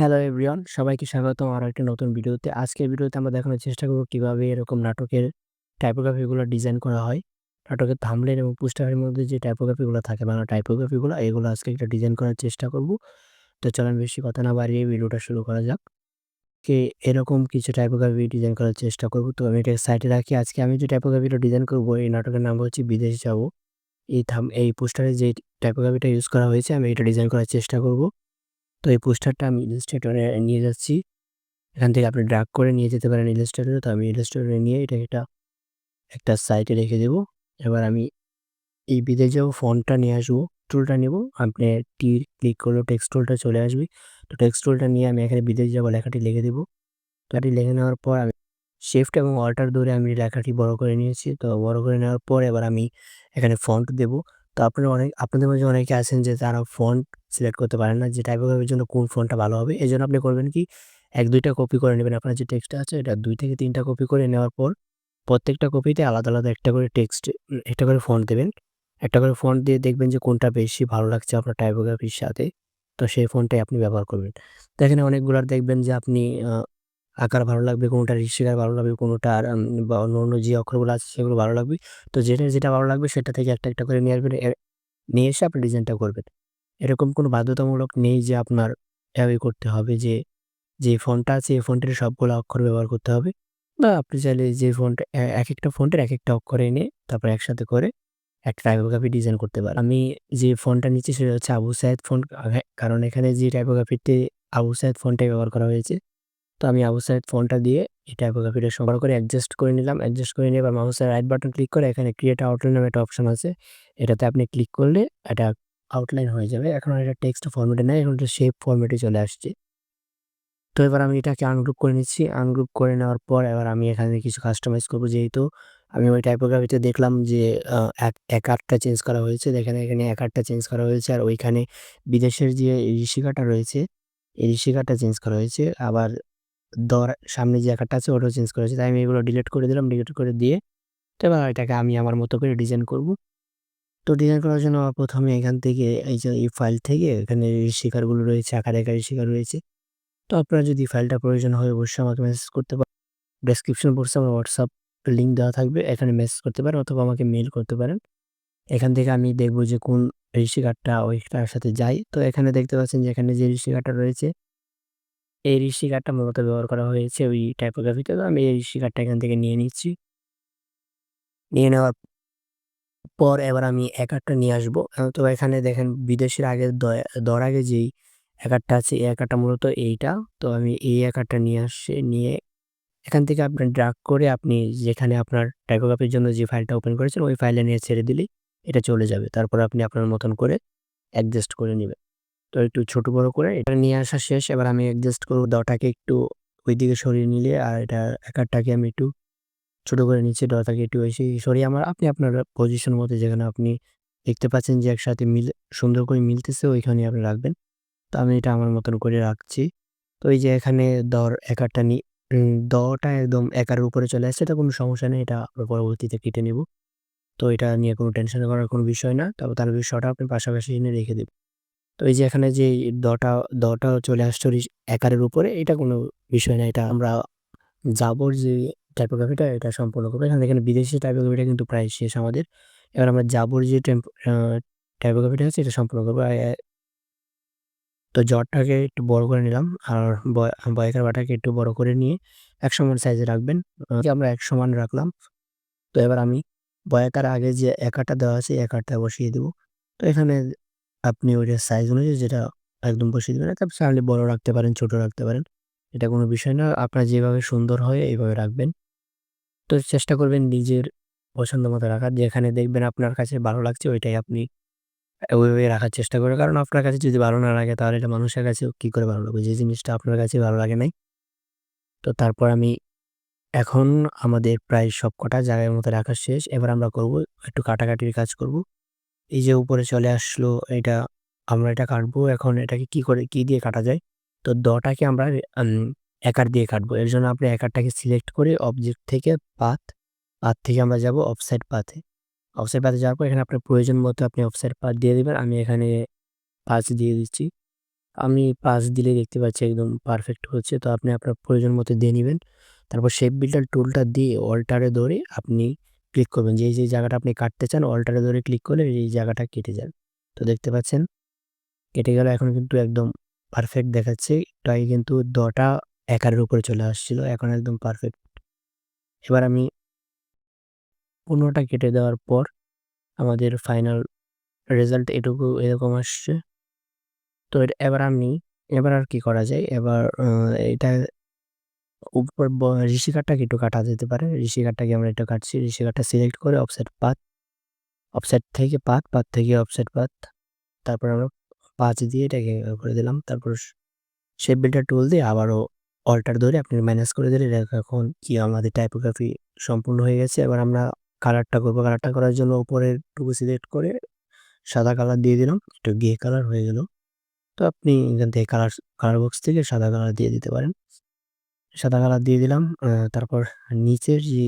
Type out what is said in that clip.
Hello everyone সবাইকে স্বাগতম আরও একটা নতুন ভিডিওতে। আজকের ভিডিওতে আমরা দেখানোর চেষ্টা করব কীভাবে এরকম নাটকের টাইপোগ্রাফিগুলো ডিজাইন করা হয়। নাটকের থামলেন এবং পোস্টারের মধ্যে যে টাইপোগ্রাফিগুলো থাকে বাংলা টাইপোগ্রাফিগুলো এগুলো আজকে একটা ডিজাইন করার চেষ্টা করব। তো চলেন বেশি কথা না বাড়িয়ে ভিডিওটা শুরু করা যাক। কে এরকম কিছু টাইপোগ্রাফি ডিজাইন করার চেষ্টা করব। তো আমি এটা সাইডে রাখি। আজকে আমি যে টাইপোগ্রাফিটা ডিজাইন করব, এই নাটকের নাম হচ্ছে বিদেশ যাব। এই থাম এই পোস্টারে যে টাইপোগ্রাফিটা ইউজ করা হয়েছে, আমি এটা ডিজাইন করার চেষ্টা করব। তো এই পোস্টারটা আমি ইলাস্ট্রেটরে নিয়ে যাচ্ছি। এখান থেকে আপনি ড্রাগ করে নিয়ে যেতে পারেন ইলাস্ট্রেটরে তো আমি ইলাস্ট্রেটরে নিয়ে এটা এটা একটা সাইটে রেখে দেব। এবার আমি এই বিদে যাব, ফোনটা নিয়ে আসব টুলটা নেব। আপনি টি ক্লিক করলে টেক্সট টুলটা চলে আসবে। তো টেক্সট টুলটা নিয়ে আমি এখানে বিদেশ যাব, লেখাটি লিখে দেবো। লেখাটি লিখে নেওয়ার পর আমি শিফট এবং অল্টার ধরে আমি লেখাটি বড় করে নিয়েছি। তো বড় করে নেওয়ার পর এবার আমি এখানে ফন্ট দেব। তো আপনারা অনেক, আপনাদের মাঝে অনেকে আছেন যে তারা ফন্ট সিলেক্ট করতে পারেন না যে টাইপোগ্রাফির জন্য কোন ফোনটা ভালো হবে। এই জন্য আপনি করবেন কি, এক, দুইটা কপি করে নেবেন। আপনার যে টেক্সটটা আছে, এটা দুই থেকে তিনটা কপি করে নেওয়ার পর প্রত্যেকটা কপিতে আলাদা আলাদা একটা করে টেক্সট একটা করে ফন্ট দেবেন। একটা করে ফন্ট দিয়ে দেখবেন যে কোনটা বেশি ভালো লাগছে আপনার টাইপোগ্রাফির সাথে। তো সেই ফোনটাই আপনি ব্যবহার করবেন। তো এখানে অনেকগুলার দেখবেন যে আপনি আকার ভালো লাগবে, কোনোটা ঋষিকার ভালো লাগবে, কোনোটা বা অন্য অন্য যে অক্ষরগুলো আছে সেগুলো ভালো লাগবে। তো যেটা যেটা ভালো লাগবে সেটা থেকে একটা একটা করে নিয়ে আসবেন। নিয়ে এসে আপনি ডিজাইনটা করবেন। এরকম কোনো বাধ্যতামূলক নেই যে আপনার এভাবে করতে হবে যে, যে ফোনটা আছে এই ফন্টের সবগুলো অক্ষর ব্যবহার করতে হবে বা আপনি চাইলে যে ফোনটা এক একটা ফোনটার এক একটা অক্ষর এনে তারপর একসাথে করে একটা টাইপোগ্রাফি ডিজাইন করতে পারেন। আমি যে ফোনটা নিচ্ছি সেটা হচ্ছে আবু সায়েদ ফন্ট কারণ এখানে যে টাইপোগ্রাফিতে আবু সায়েদ ফোনটাই ব্যবহার করা হয়েছে। তো আমি আবু সায়েদ ফোনটা দিয়ে এই টাইপোগ্রাফিটা সংগ্রহ করে অ্যাডজাস্ট করে নিলাম। অ্যাডজাস্ট করে নিয়ে এবার মাউসের রাইট বাটন ক্লিক করে এখানে ক্রিয়েট আউটলাইন নামে একটা অপশন আছে। এটাতে আপনি ক্লিক করলে এটা আউটলাইন হয়ে যাবে। এখন এটা টেক্সট ফরম্যাটে নেই, এখন এটা শেপ ফরম্যাটে চলে আসছে। তো এবার আমি এটাকে আনগ্রুপ করে নিচ্ছি। আনগ্রুপ করে নেওয়ার পর এবার আমি এখানে কিছু কাস্টমাইজ করব যেহেতু আমি ওই টাইপোগ্রাফিতে দেখলাম যে এক আটটা চেঞ্জ করা হয়েছে। দেখেন এখানে এক আটটা চেঞ্জ করা হয়েছে আর ওইখানে বিদেশের যে ঋষিকাটা রয়েছে, এই ঋষিকাটা চেঞ্জ করা হয়েছে। আবার দর সামনে যে এক আটটা আছে ওটাও চেঞ্জ করা হয়েছে। তাই আমি এগুলো ডিলিট করে দিলাম। ডিলিট করে দিয়ে তো এবার এটাকে আমি আমার মতো করে ডিজাইন করব। তো ডিজাইন করার জন্য প্রথমে এখান থেকে এই যে এই ফাইল থেকে এখানে শিকারগুলো রয়েছে, আকারে আকারে শিকার রয়েছে। তো আপনার যদি ফাইলটা প্রয়োজন হয় অবশ্যই আমাকে মেসেজ করতে পারেন। ডেসক্রিপশন বক্সে আমার হোয়াটসঅ্যাপ লিঙ্ক দেওয়া থাকবে। এখানে মেসেজ করতে পারেন অথবা আমাকে মেল করতে পারেন। এখান থেকে আমি দেখব যে কোন ঋষি কার্ডটা ওইটার সাথে যাই তো এখানে দেখতে পাচ্ছেন যে এখানে যে ঋষি কার্ডটা রয়েছে, এই ঋষি কার্ডটা মূলত ব্যবহার করা হয়েছে ওই টাইপোগ্রাফিতে তো আমি এই ঋষি কার্ডটা এখান থেকে নিয়ে নিচ্ছি। নিয়ে নেওয়ার পর এবার আমি একারটা নিয়ে আসব। তো এখানে দেখেন বিদেশের আগে দর আগে যেই একারটা আছে, এই একারটা মূলত এইটা। তো আমি এই একারটা নিয়ে আসছি, নিয়ে এখান থেকে আপনি ড্রাগ করে আপনি যেখানে আপনার টাইপোগ্রাফির জন্য যে ফাইলটা ওপেন করেছেন, ওই ফাইলে নিয়ে ছেড়ে দিলেই এটা চলে যাবে। তারপর আপনি আপনার মতন করে অ্যাডজাস্ট করে নেবেন। তো একটু ছোট বড় করে এটা নিয়ে আসা শেষ। এবার আমি অ্যাডজাস্ট করব, দটাকে একটু ওই দিকে সরিয়ে নিলে আর এটা একারটাকে আমি একটু ছোট করে নিচে ডটাকে একটু বেশি। সরিয়ে আমার, আপনি আপনার পজিশন মতো যেখানে আপনি দেখতে পাচ্ছেন যে একসাথে মিল, সুন্দর করে মিলতেছে ওইখানে আপনি রাখবেন। তো আমি এটা আমার মতন করে রাখছি। তো এই যে এখানে দর, একারটা নি দটা একদম একার উপরে চলে আসছে, এটা কোনো সমস্যা নেই, এটা আমরা পরবর্তীতে কেটে নেব। তো এটা নিয়ে কোনো টেনশন করার কোনো বিষয় না তবে তার বিষয়টা আপনি পাশাপাশি এনে রেখে দেবেন তো এই যে এখানে যে দটা দটা চলে আসছে একারের উপরে, এটা কোনো বিষয় না, এটা আমরা যাবর যে টাইপোগ্রাফিটা এটা সম্পূর্ণ করব। এখানে এখানে বিদেশি টাইপোগ্রাফিটা কিন্তু প্রায় শেষ আমাদের। এবার আমরা জাবর যে টাইপোগ্রাফিটা আছে, এটা সম্পূর্ণ করব। তো জ্বরটাকে একটু বড় করে নিলাম আর বয়কার বাটাকে একটু বড় করে নিয়ে এক সমান সাইজে রাখবেন। আমরা এক সমান রাখলাম। তো এবার আমি বয়াকার আগে যে একাটা দেওয়া আছে একারটা বসিয়ে দেবো। তো এখানে আপনি ওইটা সাইজ অনুযায়ী যেটা একদম বসিয়ে দেবেন তারপর আপনি বড় রাখতে পারেন, ছোট রাখতে পারেন। এটা কোনো বিষয় না। আপনার যেভাবে সুন্দর হয়, এইভাবে রাখবেন। তো চেষ্টা করবেন নিজের পছন্দ মতো রাখার। যেখানে দেখবেন আপনার কাছে ভালো লাগছে, ওইটাই আপনি ওইভাবে রাখার চেষ্টা করবেন। কারণ আপনার কাছে যদি ভালো না লাগে, তাহলে এটা মানুষের কাছে কি করে ভালো লাগবে? যে জিনিসটা আপনার কাছে ভালো লাগে নাই। তো তারপর আমি এখন আমাদের প্রায় সব কটা জায়গার মতো রাখা শেষ। এবার আমরা করব একটু কাটাকাটির কাজ করব। এই যে উপরে চলে আসলো, এটা আমরা এটা কাটবো। এখন এটাকে কি করে, কি দিয়ে কাটা যায়? তো দটাকে আমরা একার দিয়ে কাটবো এর জন্য আপনি একারটাকে সিলেক্ট করে অবজেক্ট থেকে পাথ পাথ থেকে আমরা যাব অফসাইড পাথে অফসাইড পাথে যাওয়ার পর এখানে আপনার প্রয়োজন মতো আপনি অফসাইড পাথ দিয়ে দেবেন আমি এখানে পাঁচ দিয়ে দিচ্ছি আমি ৫ দিলেই দেখতে পাচ্ছি একদম পারফেক্ট হচ্ছে। তো আপনি আপনার প্রয়োজন মতো দিয়ে নিবেন। তারপর শেপ বিল্ডার টুলটা দিয়ে অল্টারে ধরে আপনি ক্লিক করবেন। যে, যে জায়গাটা আপনি কাটতে চান অল্টারে ধরে ক্লিক করলে এই জায়গাটা কেটে যাবে। তো দেখতে পাচ্ছেন কেটে গেল। এখন কিন্তু একদম পারফেক্ট দেখাচ্ছে। আগে কিন্তু দটা একারের উপরে চলে আসছিল। এখন একদম পারফেক্ট। এবার আমি ১৫টা কেটে দেওয়ার পর আমাদের ফাইনাল রেজাল্ট এটুকু এরকম আসছে। তো এবার আমি এবার আর কি করা যায়? এবার এটা উপর ব ঋষি কার্ডটাকে একটু কাটা যেতে পারে। ঋষি কার্ডটাকে আমরা একটু কাটছি। ঋষি কার্ডটা সিলেক্ট করে অফসেট পাথ, অফসেট থেকে পাথ, পাথ থেকে অফসেট পাথ। তারপর আমরা ৫ দিয়ে এটাকে করে দিলাম। তারপর শেপ বিল্ডার টুল দিয়ে আবারও অল্টার ধরে আপনি ম্যানেজ করে দিলে এখন কি আমাদের টাইপোগ্রাফি সম্পূর্ণ হয়ে গেছে। এবার আমরা কালারটা করব কালারটা করার জন্য উপরের টুকু সিলেক্ট করে সাদা কালার দিয়ে দিলাম। একটু গ্রে কালার হয়ে গেল। তো আপনি এখান থেকে কালার কালার বক্স থেকে সাদা কালার দিয়ে দিতে পারেন। সাদা কালার দিয়ে দিলাম। তারপর নিচের যে